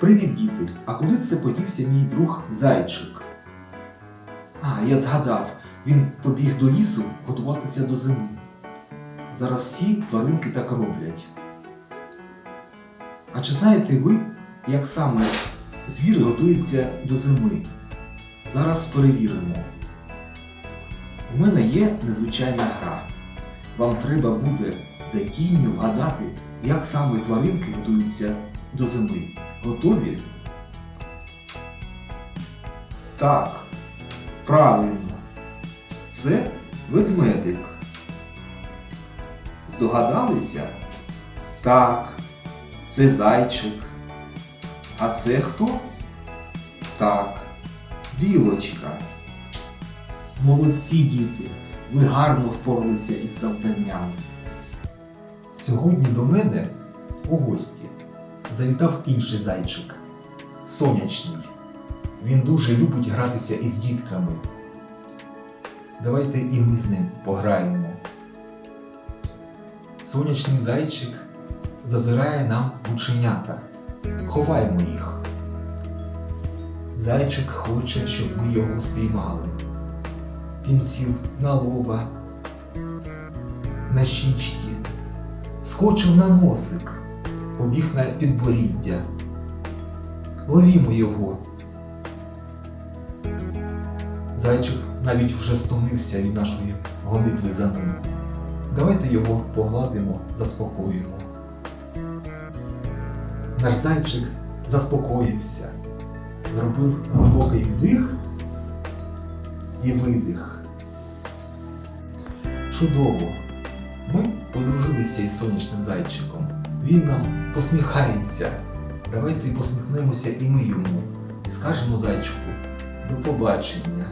Привіт, діти! А куди це подівся мій друг зайчик? А, я згадав, він побіг до лісу готуватися до зими. Зараз всі тваринки так роблять. А чи знаєте ви, як саме звір готується до зими? Зараз перевіримо. У мене є незвичайна гра. Вам треба буде за тінню вгадати, як саме тваринки готуються до зими. Готові? Так, правильно. Це ведмедик. Здогадалися? Так, це зайчик. А це хто? Так, білочка. Молодці діти, ви гарно впоралися із завданням. Сьогодні до мене у гості завітав інший зайчик сонячний. Він дуже любить гратися із дітками. Давайте і ми з ним пограємо. Сонячний зайчик зазирає нам в оченята. Ховаємо їх. Зайчик хоче, щоб ми його спіймали. Він сів на лоба, на щічки, скочив на носик, побіг на підборіддя. Ловімо його. Зайчик навіть вже стомився від нашої гонитви за ним. Давайте його погладимо, заспокоїмо. Наш зайчик заспокоївся, зробив глибокий вдих і видих. Чудово! Ми подружилися із сонячним зайчиком. Він нам посміхається. Давайте посміхнемося і ми йому. І скажемо зайчику до побачення.